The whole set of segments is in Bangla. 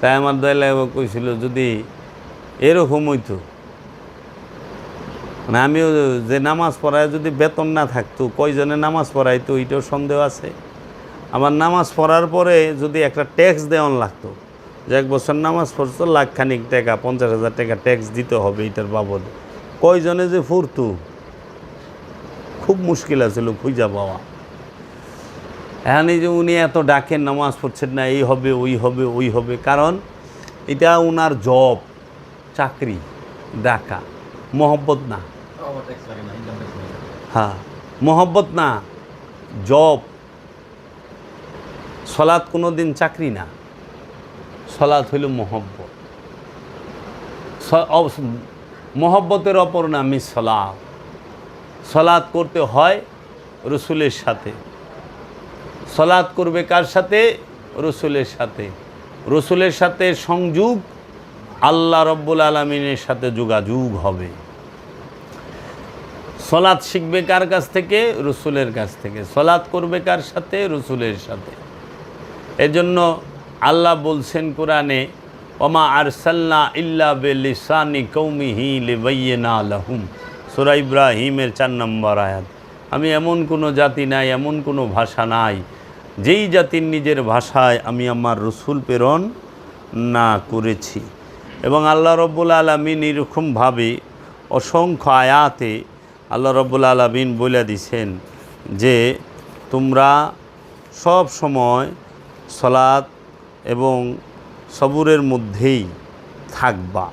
তাই আমার দয়াল কইছিল, যদি এরকম হইতো মানে আমিও যে নামাজ পড়ায় যদি বেতন না থাকতো, কয়জনে নামাজ পড়াইতো এইটাও সন্দেহ আছে। আমার নামাজ পড়ার পরে যদি একটা ট্যাক্স দেওয়ান লাগতো, যে এক বছর নামাজ পড়তো লাখ খানিক টাকা, পঞ্চাশ হাজার টাকা ট্যাক্স দিতে হবে এটার বাবদ। কয়জনে যে ফুরতু, খুব মুশকিল আছিল খুঁজা পাওয়া। এখন এই যে উনি এত ডাকেন, নামাজ পড়ছেন না, এই হবে, ওই হবে ওই হবে। কারণ এটা উনার জব চাকরি, ডাকা। মহব্বত না। হ্যাঁ মহব্বত না। জব সলাৎ কোনো দিন চাকরি না। সলাৎ হইল মহব্বত। মহব্বতের অপর নামই সলাৎ। সলাৎ করতে হয় রসুলের সাথে। সলাৎ করবে কার সাথে? রসুলের সাথে। রসুলের সাথে সংযোগ আল্লাহ রব্বুল আলমিনের সাথে যোগাযোগ হবে। সলাৎ শিখবে কার কাছ থেকে? রসুলের কাছ থেকে। সলাৎ করবে কার সাথে? রসুলের সাথে। এজন্য আল্লাহ বলছেন কোরআনে, ওমা আরসাল্লা ইল্লা বেলিসানি কৌমিহি লিবাইয়েনা লাহুম। সুরা ইব্রাহিমের চার নম্বর আয়াত। আমি এমন কোনো জাতি নাই, এমন কোনো ভাষা নাই যেই জাতির নিজের ভাষায় আমি আমার রসুল প্রেরণ না করেছি। এবং আল্লাহ রব্বুল আলমিন এরকমভাবে অসংখ্য আয়াতে আল্লাহ রব্বুল আলমিন বলে দিছেন যে, তোমরা সব সময় সলাৎ এবং সবুরের মধ্যেই থাকবা।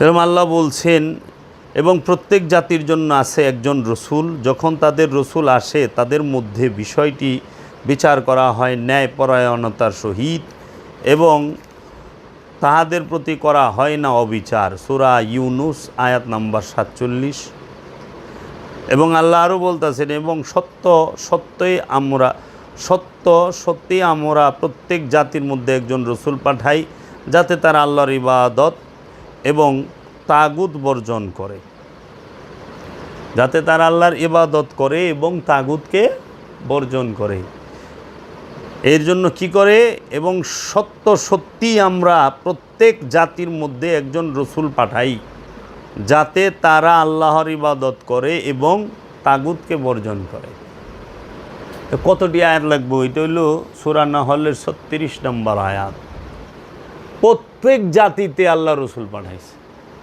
এরকম আল্লাহ বলছেন এবং প্রত্যেক জাতির জন্য আছে একজন রসুল। যখন তাদের রসুল আসে, তাদের মধ্যে বিষয়টি বিচার করা হয় ন্যায়পরায়ণতার সহিত এবং তাহাদের প্রতি করা হয় না অবিচার। সুরা ইউনুস, আয়াত নাম্বার সাতচল্লিশ। এবং আল্লাহ আরও বলতেছেন, এবং সত্য, সত্যই আমরা, সত্য সত্যি আমরা প্রত্যেক জাতির মধ্যে একজন রসুল পাঠাই, যাতে তারা আল্লাহর ইবাদত এবং তাগুত বর্জন করে। যাতে তারা আল্লাহর ইবাদত করে এবং তাগুতকে বর্জন করে। এর জন্য কি করে? এবং সত্য সত্যি আমরা প্রত্যেক জাতির মধ্যে একজন রসুল পাঠাই, যাতে তারা আল্লাহর ইবাদত করে এবং তাগুতকে বর্জন করে। কতটি আয়াত লাগবে? এটা হইল সুরানা হলের ছত্রিশ নম্বর আয়াত। প্রত্যেক জাতিতে আল্লাহ রসুল পাঠাইছে।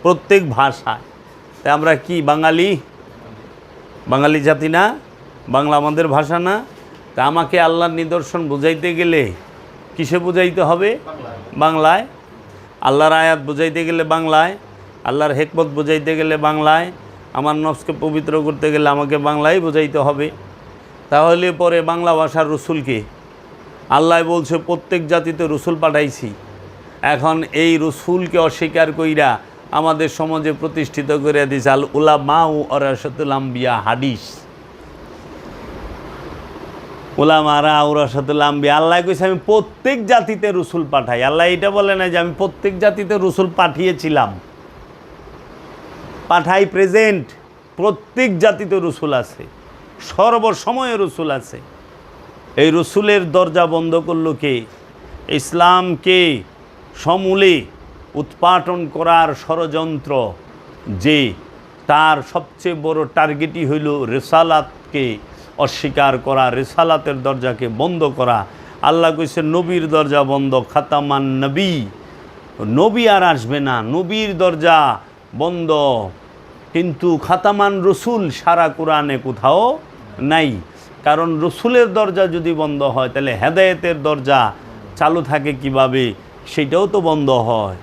প্রত্যেক ভাষায়। তাই আমরা কি, বাঙালি? বাঙালি জাতি না? বাংলা আমাদের ভাষা না? তা আমাকে আল্লাহর নিদর্শন বুঝাইতে গেলে কিসে বুঝাইতে হবে? বাংলায়। আল্লাহর আয়াত বুঝাইতে গেলে বাংলায়। আল্লাহর হেকমত বুঝাইতে গেলে বাংলায়। আমার নফসকে পবিত্র করতে গেলে আমাকে বাংলায় বুঝাইতে হবে। তাহলে পরে বাংলা ভাষার রসুলকে আল্লাহ বলছে, প্রত্যেক জাতিতে রসুল পাঠাইছি। এখন এই রসুলকে অস্বীকার কইরা আমাদের সমাজে প্রতিষ্ঠিত করে দিছে আল উলা মা ও অরাসতুল আম্বিয়া, হাদিস। ওলামারা আউরাসাতুল আম্বিয়া, আল্লাহ কইছে, আমি প্রত্যেক জাতিতে রসুল পাঠাই। আল্লাহ এটা বলে না যে, আমি প্রত্যেক জাতিতে রসুল পাঠিয়েছিলাম। পাঠাই প্রেজেন্ট প্রত্যেক জাতিতে রসুল আছে। সর্বসময়ে রসুল আছে। এই রসুলের দরজা বন্ধ করল কে? ইসলামকে সমূলে উৎপাটন করার ষড়যন্ত্র যে তার সবচেয়ে বড় টার্গেটই হইল রেসালাতকে অস্বীকার করা, রেসালাতের দরজাকে বন্ধ করা। আল্লাহ কইছে, নবীর দরজা বন্ধ, খাতামান নবী। নবী আর আসবে না, নবীর দরজা বন্ধ। কিন্তু খাতামান রসুল সারা কোরআনে কোথাও নাই। কারণ রসুলের দরজা যদি বন্ধ হয়, তাহলে হেদায়েতের দরজা চালু থাকে কীভাবে? সেটাও তো বন্ধ হয়।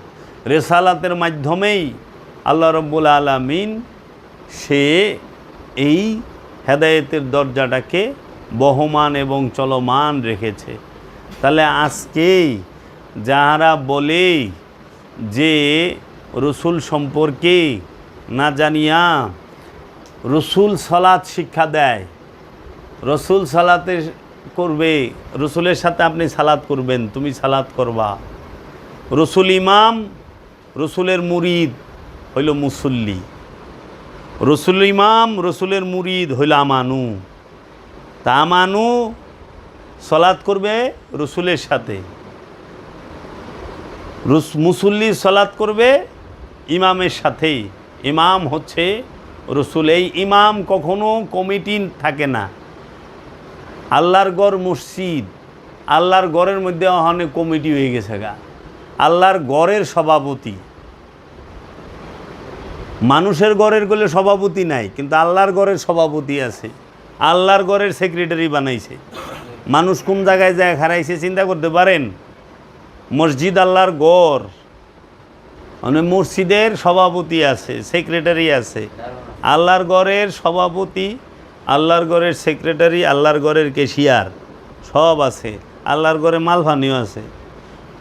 রেসালাতের মাধ্যমেই আল্লাহ রব্বুল আলমিন সে এই হেদায়েতের দরজাটাকে বহমান এবং চলমান রেখেছে। তাহলে আজকেই যাহারা বলে যে রসুল সম্পর্কে না জানিয়া রসুল সালাত শিক্ষা দেয়, রসুল সালাতে করবে, রসুলের সাথে আপনি সালাত করবেন, তুমি সালাত করবা। রসুল ইমাম রসুলের মুরিদ হইল মুসল্লি। রসুল ইমাম, রসুলের মুরিদ হইল আমানু। তা আমানু সলাৎ করবে রসুলের সাথে। মুসল্লি সলাৎ করবে ইমামের সাথেই। ইমাম হচ্ছে রসুল। এই ইমাম কখনো কমিটি থাকে না। আল্লাহর গড় মসজিদ। আল্লাহর গড়ের মধ্যে অনেক কমিটি হয়ে গেছে গা। আল্লাহর গড়ের সভাপতি। মানুষের গড়ের গলে সভাপতি নাই, কিন্তু আল্লাহর গড়ের সভাপতি আছে। আল্লাহর গড়ের সেক্রেটারি বানাইছে। মানুষ কোন জায়গায় যায় হারাইছে চিন্তা করতে পারেন? মসজিদ আল্লাহর গড়। মানে মসজিদের সভাপতি আছে সেক্রেটারি আছে। আল্লাহর গড়ের সভাপতি, আল্লাহর গড়ের সেক্রেটারি আল্লাহর গড়ের কেশিয়ার সব আছে। আল্লাহর গড়ে মালভানিও আছে।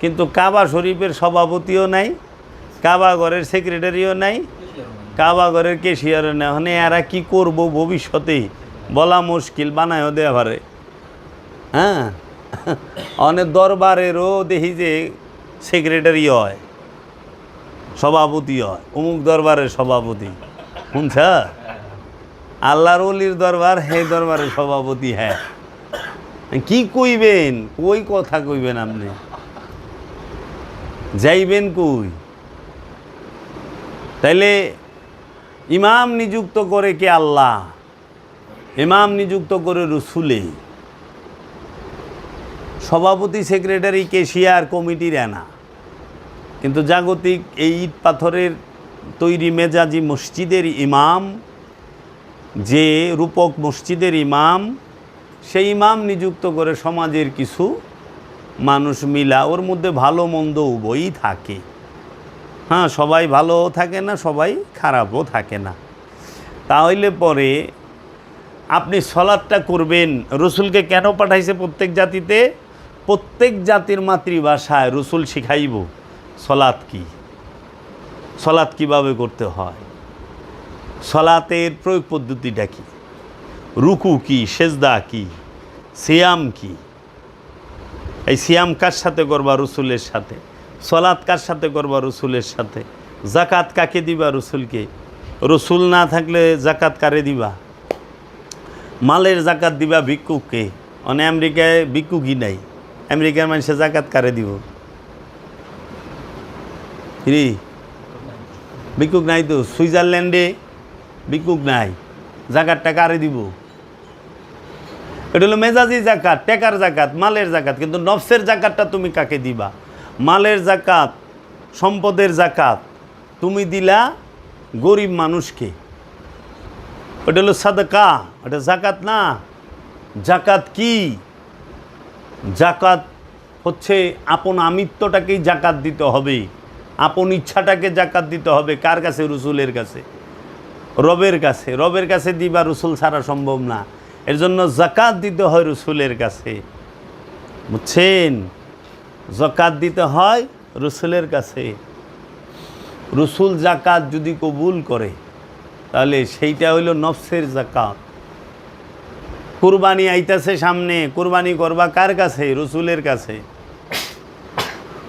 কিন্তু কাবা শরীফের সভাপতিও নাই, কাবা ঘরের সেক্রেটারিও নাই, কাবা ঘরের কেশিয়ারও নেই। মানে এরা কি করব ভবিষ্যতে? বলা মুশকিল, বানায়ও দেওয়া পারে। হ্যাঁ? অনেক দরবারেরও দেখি যে সেক্রেটারি হয়, সভাপতি হয়, অমুক দরবারের সভাপতি। শুনছ? আল্লাহর অলির দরবার হে দরবারের সভাপতি হ্যাঁ। কি কইবেন? কই কথা কইবেন আপনি। যাইবেন কই? তাইলে ইমাম নিযুক্ত করে কে আল্লাহ? ইমাম নিযুক্ত করে রসুলে। সভাপতি, সেক্রেটারি, কেশিয়ার, কমিটির এনা। কিন্তু জাগতিক এই ইট পাথরের তৈরি মেজাজি মসজিদের ইমাম, যে রূপক মসজিদের ইমাম, সেই ইমাম নিযুক্ত করে সমাজের কিছু মানুষ মিলা, ওর মধ্যে ভালো মন্দ উভয়ই থাকে। হ্যাঁ সবাই ভালোও থাকে না, সবাই খারাপও থাকে না। তাহলে পরে আপনি সলাদটা করবেন। রসুলকে কেন পাঠাইছে প্রত্যেক জাতিতে? প্রত্যেক জাতির মাতৃভাষায় রসুল শিখাইব সলাৎ কি? সলাৎ কীভাবে করতে হয়? সলাতের প্রয়োগ পদ্ধতিটা কি? রুকু কি, সেজদা কি? সিয়াম কি? এই সিয়াম কার সাথে করবা? রসুলের সাথে। সলাৎ কার সাথে করবা? রসুলের সাথে। জাকাত কাকে দিবা রসুলকে? রসুল না থাকলে জাকাত কারে দিবা? মালের জাকাত দিবা ভিক্ষুককে? অনে আমেরিকায় ভিক্ষুকই নাই। আমেরিকার মানুষে জাকাত কারে দিব? রে ভিক্ষুক নাই তো? সুইজারল্যান্ডে ভিক্ষুক নাই। জাকাতটা কারে দিব? এটা হলো মেজাজি জাকাত, টেকার জাকাত, মালের জাকাত, কিন্তু নফসের জাকাতটা তুমি কাকে দিবা? মালের জাকাত, সম্পদের জাকাত, তুমি দিলা গরিব মানুষকে। ওটা হলো সাদকা ওটা জাকাত না। জাকাত কি? জাকাত হচ্ছে আপন আমিত্বটাকেই জাকাত দিতে হবে। আপন ইচ্ছাটাকে জাকাত দিতে হবে কার কাছে? রসুলের কাছে। রবের কাছে। রবের কাছে দিবা, রসুল ছাড়া সম্ভব না। এর জন্য জাকাত দিতে হয় রসুলের কাছে। বুঝছেন? জাকাত দিতে হয় রসুলের কাছে। রসুল জাকাত যদি কবুল করে, তাহলে সেইটা হইল নফসের জাকাত কুরবানি আইতাছে সামনে, কুরবানি করবা কার কাছে? রসুলের কাছে।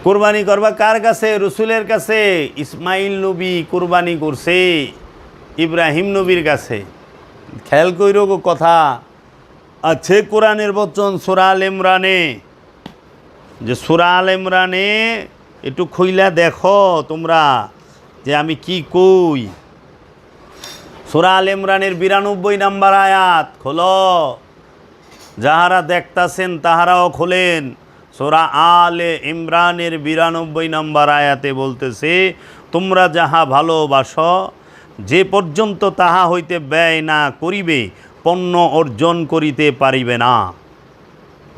কুরবানি করবা কার কাছে? রসুলের কাছে। ইসমাইল নবী কুরবানি করছে, ইব্রাহিম নবীর কাছে। খেয়াল কইর কথা। আছে কোরআনের বচন সুরাল ইমরানে। যে সুরাল ইমরানে একটু খুইলা দেখো তোমরা যে আমি কি কই। সুরাল ইমরানের বিরানব্বই নাম্বার আয়াত, খোলো। যাহারা দেখতাছেন তাহারাও খোলেন। সোরা আলে ইমরানের বিরানব্বই নম্বর আয়াতে বলতেছে, তোমরা যাহা ভালোবাসো, যে পর্যন্ত তাহা হইতে ব্যয় না করিবে পণ্য অর্জন করিতে পারিবে না।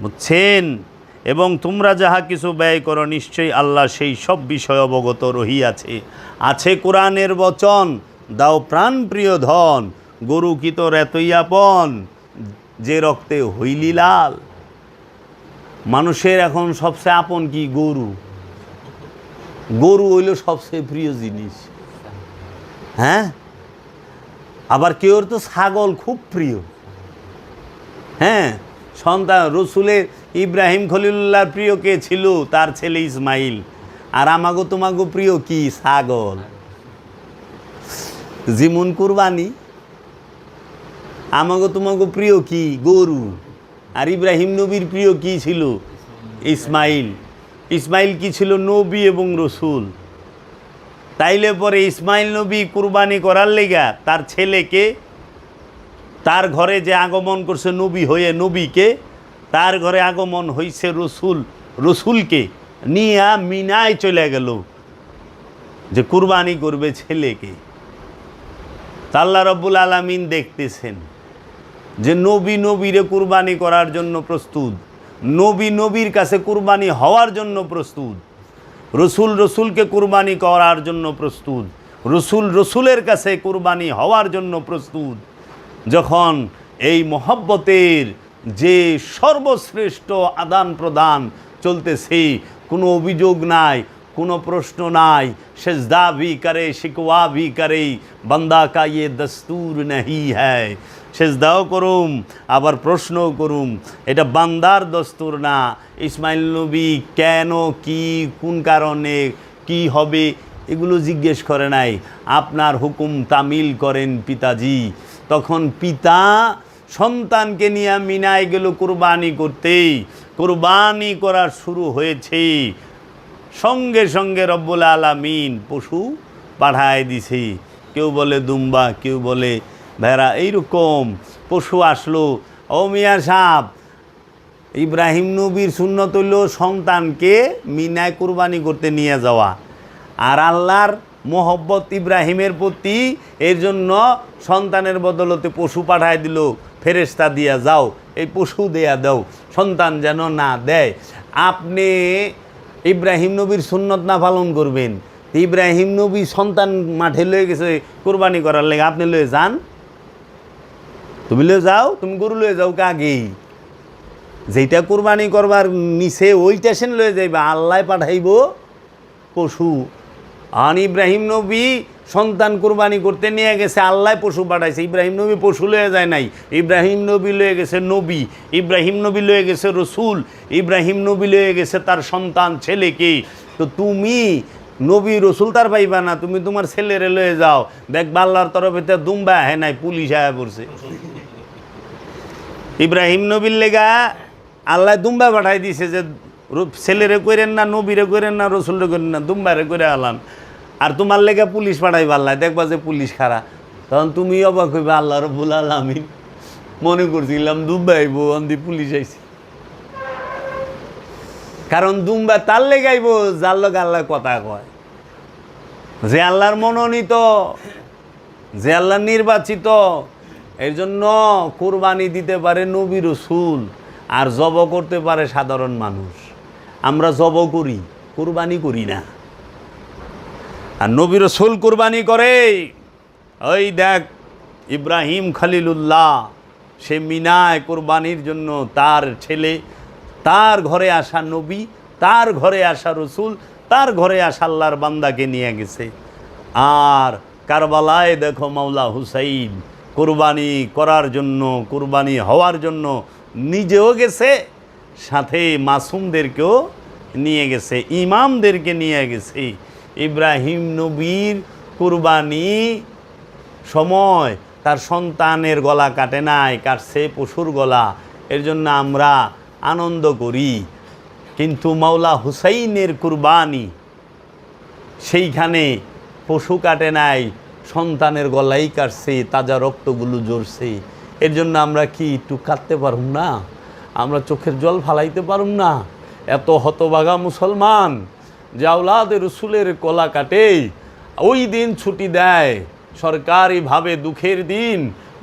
বুঝছেন? এবং তোমরা যাহা কিছু ব্যয় করো, নিশ্চয়ই আল্লাহ সেই সব বিষয় অবগত রহিয়াছে। আছে কোরআনের বচন, দাও প্রাণ প্রিয় ধন, গরু কি তোর এতই আপন, যে রক্তে হইলি লাল। মানুষের এখন সবচেয়ে আপন কি? গরু। গরু হইল সবচেয়ে প্রিয় জিনিস। হ্যাঁ? আবার কেউর তো ছাগল খুব প্রিয়। হ্যাঁ সন্তান রসুলের ইব্রাহিম খলিলুল্লাহর প্রিয় কে ছিল? তার ছেলে ইসমাইল। আর আমাগো তোমাগো প্রিয় কি? ছাগল। জিমুন কুরবানি। আমাগো তোমাগো প্রিয় কি? গরু। আর ইব্রাহিম নবীর প্রিয় কি ছিল? ইসমাইল। ইসমাইল কি ছিল? নবী এবং রসুল। তাইলে পরে ইসমাইল নবী কুরবানি করার লেগা তার ছেলেকে, তার ঘরে যে আগমন করছে নবী হয়ে নবীকে, তার ঘরে আগমন হইছে রসুল, রসুলকে নিয়া মিনায় চলে গেল যে কুরবানি করবে ছেলেকে। তা আল্লাহ রব্বুল আলমিন দেখতেছেন যে নবী নবীরে কুরবানি করার জন্য প্রস্তুত, নবী নবীর কাছে কুরবানি হওয়ার জন্য প্রস্তুত। রসুল রসুলকে কুরবানি করার জন্য প্রস্তুত। রসুল রসুলের কাছে কুরবানি হওয়ার জন্য প্রস্তুত। যখন এই মহব্বতের যে সর্বশ্রেষ্ঠ আদান প্রদান চলতেছে, কোনো অভিযোগ নাই, কোনো প্রশ্ন নাই, সেজদা ভি করে, শিকওয়া ভি করে, বন্দা কা ইয়ে দস্তুর নেই হ্যায়। সেজদাও করুম, আবার প্রশ্নও করুম, এটা বান্দার দস্তুর না। ইসমাইল নবী কেন, কি, কোন কারণে, কি হবে, এগুলো জিজ্ঞেস করে নাই। আপনার হুকুম তামিল করেন পিতাজি। তখন পিতা সন্তানকে নিয়ে মিনায় গেল কুরবানি করতেই। কুরবানি করা শুরু হয়েছে। সঙ্গে সঙ্গে রব্বুল আলামিন পশু পাঠায় দিছে। কেউ বলে দুম্বা, কেউ বলে ভেড়া এইরকম পশু আসলো। ও মিয়া সাপ ইব্রাহিম নবীর সুন্নত হইল সন্তানকে মিনায় কুরবানি করতে নিয়ে যাওয়া। আর আল্লাহর মোহব্বত ইব্রাহিমের প্রতি, এর জন্য সন্তানের বদলতে পশু পাঠায় দিল ফেরেস্তা দিয়া যাও, এই পশু দেয়া দাও, সন্তান যেন না দেয়। আপনি ইব্রাহিম নবীর সুন্নত না পালন করবেন। ইব্রাহিম নবী সন্তান মাঠে লয়ে গেছে কোরবানি করার লেগে, আপনি লয়ে যান। তুমি লয়ে যাও, তুমি গরু লয়ে যাও কাগেই যেটা কোরবানি করবার নিচে ওই স্টেশন লয়ে যাইবা, আল্লাহ পাঠাইব পশু। আন ইব্রাহিম নবী সন্তান কোরবানি করতে নিয়ে গেছে, আল্লাহ পশু পাঠাইছে। ইব্রাহিম নবী পশু লয়ে যায় নাই। ইব্রাহিম নবী লয়ে গেছে নবী, ইব্রাহিম নবী লয়ে গেছে রসুল, ইব্রাহিম নবী লয়ে গেছে তার সন্তান, ছেলেকে। তো তুমি নবী রসুল তার পাইবা না, তুমি তোমার ছেলেরে লয়ে যাও। দেখবা আল্লাহর তরফে তো দুম্বা হ্যাঁ নাই, পুলিশ আয়া পড়ছে। ইব্রাহিম নবীর লেগা আল্লাহ দুম্বা পাঠাই দিছে যে ছেলেরে করেন না, নবীরে করেন না, রসুলরে করেন না, দুম্বারে করে আলান। আর তোমার লেগে পুলিশ পাঠাই আল্লাহ, দেখবা যে পুলিশ খারা তখন তুমি অবাক হইবা, আল্লাহ রবুল আলমিন মনে করছিলাম দুম্বা আইব, অন্দি পুলিশ আইছে। কারণ দুম্বা তার লেগে আইব, যার লোক আল্লাহ কথা কয়। যে আল্লাহর মনোনীত, যে আল্লাহ নির্বাচিত, এর জন্য কোরবানি দিতে পারে নবী রসুল, আর জব করতে পারে সাধারণ মানুষ। আমরা জব করি, কোরবানি করি না। আর নবী রসুল কোরবানি করে, ওই দেখ, ইব্রাহিম খালিলুল্লাহ, সে মিনায় কোরবানির জন্য তার ছেলে, তার ঘরে আসা নবী, তার ঘরে আসা রসুল তার ঘরে আসা আল্লাহর বান্দাকে নিয়ে গেছে। আর কারবালায় দেখো মাওলা হুসাইন, কোরবানি করার জন্য, কোরবানি হওয়ার জন্য নিজেও গেছে, সাথে মাসুমদেরকেও নিয়ে গেছে, ইমামদেরকে নিয়ে গেছে। ইব্রাহিম নবীর কুরবানি সময় তার সন্তানের গলা কাটে নাই, কাটছে পশুর গলা। এর জন্য আমরা আনন্দ করি। কিন্তু মাওলা হুসাইনের কুরবানি, সেইখানে পশু কাটে নাই, সন্তানের গলাই কাটছে, তাজা রক্তগুলো জ্বরছে এর জন্য আমরা কি একটু কাটতে পারুম না? আমরা চোখের জল ফালাইতে পারুম না? এত হতবাগা মুসলমান যে আউলাদের রসুলের কলা কাটে, ওই দিন ছুটি দেয়। সরকারিভাবে দুঃখের দিন,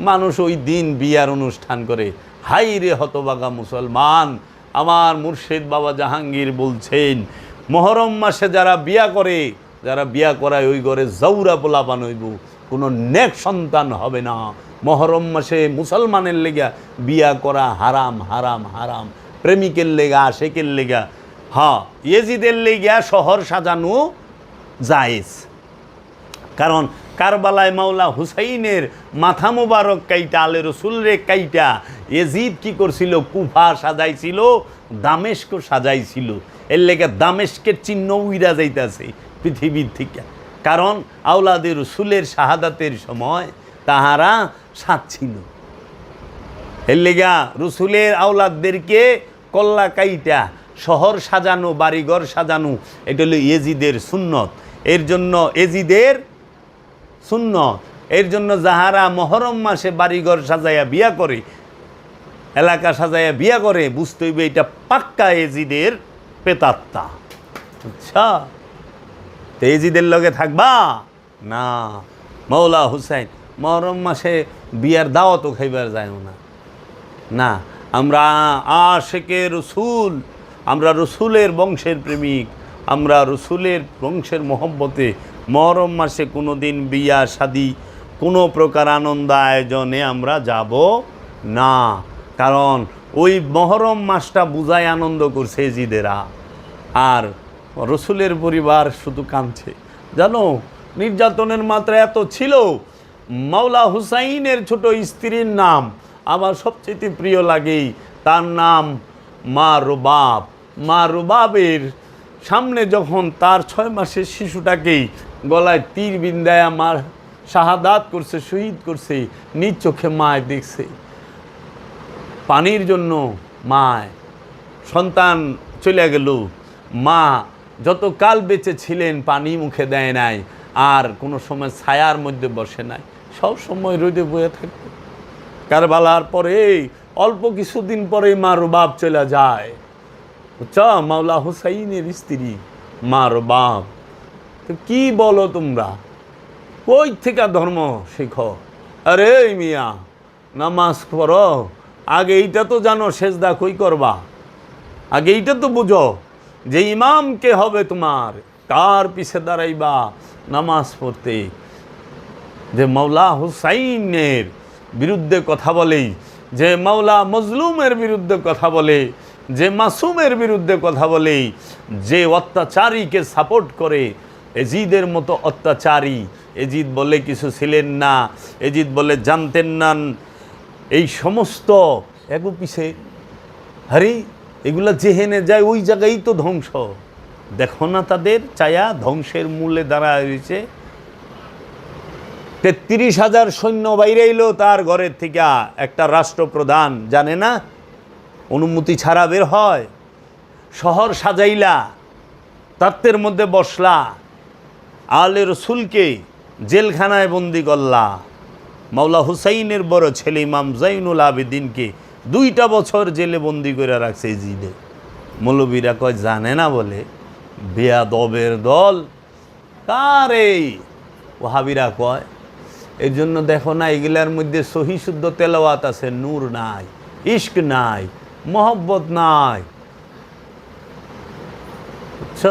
মানুষ ওই দিন বিয়ার অনুষ্ঠান করে। হাই রে হতবাগা মুসলমান! আমার মুর্শিদ বাবা জাহাঙ্গীর বলছেন, মহরম মাসে যারা বিয়া করে, যারা বিয়া করায় ওই ঘরে জৌরা পোলাপান হইব কোনো নেক সন্তান হবে না। মহরম মাসে মুসলমানের লেগা বিয়া করা হারাম হারাম হারাম। প্রেমিকের লেগা, আশেকের লেগা। হ্যাঁ ইয়েজিদের লেগা শহর সাজানো জায়েজ। কারণ কারবালায় মাওলা হুসাইনের মাথা মোবারক কাইটা, আলে রসুলরে কাইটা। এজিদ কি করছিল? কুফা সাজাইছিল, দামেস্ক সাজাইছিল। এর লেগে দামেস্কের চিহ্ন উইরা যাইতাছে পৃথিবীর থেকে। কারণ আওলাদের রসুলের শাহাদাতের সময় তাহারা সাত ছিল। এর লেগা রসুলের আওলাদদেরকে কল্লা কাইটা, শহর সাজানো, বাড়িঘর সাজানো, এটা হলো এজিদের সুন্নত। এর জন্য এজিদের সুন্নত। এর জন্য যাহারা মহরম মাসে বাড়িঘর সাজাইয়া বিয়া করে, এলাকা সাজাইয়া বিয়া করে, বুঝতে হইবে এটা পাক্কা এজিদের পেতাত্তা আচ্ছা তো এজিদের লগে থাকবা? না। মৌলা হুসাইন, মহরম মাসে বিয়ার দাওয়াতও খাইবার যায় না। না, আমরা আশেকে রসুল, আমরা রসুলের বংশের প্রেমিক, আমরা রসুলের বংশের মহব্বতে মহরম মাসে কোনো দিন বিয়া, শাদি, কোনো প্রকার আনন্দ আয়োজনে আমরা যাব না। কারণ ওই মহরম মাসটা বুঝায় আনন্দ করছে জিদেরা আর রসুলের পরিবার শুধু কাঁদছে। জানো, নির্যাতনের মাত্রা এত ছিল, মাওলা হুসাইনের ছোট স্ত্রীর নাম আমার সবচেয়ে প্রিয় লাগেই তার নাম মা রুবাব। মা রুবাবের সামনে যখন তার ছয় মাসের শিশুটাকেই গলায় তীর বিন্দায় আমার শাহাদাত করছে, শহীদ করছে, নিজ চোখে মায় দেখছে। পানির জন্য মায়, সন্তান চলে গেল। মা যত কাল বেঁচে ছিলেন, পানি মুখে দেয় নাই, আর কোনো সময় ছায়ার মধ্যে বসে নাই। সব সময় রোদে বয়ে থাকতো কারবালার পরে, অল্প কিছুদিন পরে মা রুবাব চলে যায়। বুঝছ মাওলা হুসাইনের স্ত্রী, মা রুবাব। তো কি বলো তোমরা? কই থেকে ধর্ম শিখো? আরে মিয়া, নামাজ পড়ো। আগে এইটা তো জানো, সেজদা কই করবা? আগে এইটা তো বুঝো যে ইমাম কে হবে তোমার? কার পিছে দাঁড়াইবা নামাজ পড়তে? যে মাওলা হুসাইনের বিরুদ্ধে কথা বলে, যে মাওলা মজলুমের বিরুদ্ধে কথা বলে, যে মাসুমের বিরুদ্ধে কথা বলে, যে অত্যাচারীকে সাপোর্ট করে এজিদের মতো অত্যাচারী। এজিদ বলে কিছু ছিলেন না, এজিদ বলে জানতেন না। এই সমস্ত এগো পিছে আরে, এগুলা যেহেনে যায়, ওই জায়গায় তো ধ্বংস। দেখো না তাদের চায়া ধ্বংসের মূলে দাঁড়ায় রয়েছে। তেত্রিশ হাজার সৈন্য বাইরে এলো তার ঘরের থেকে। একটা রাষ্ট্রপ্রধান, জানে না? অনুমতি ছাড়া বের হয়। শহর সাজাইলা তাত্ত্বের মধ্যে বসলা। আলে রসুলকে জেলখানায় বন্দি করলা। মাওলা হুসাইনের বড় ছেলে ইমাম জাইনুল আবেদিনকে দুইটা বছর জেলে বন্দি করে রাখছে জিদে। মৌলবীরা কয়, জানে না বলে, বেয়াদবের দল, কার এই? ওহাবিরা কয় এই জন্য দেখো না, এগুলার মধ্যে সহি শুদ্ধ তেলাওয়াত আছে, নূর নাই, ইশক নাই, মহব্বত নাই। বুঝছ?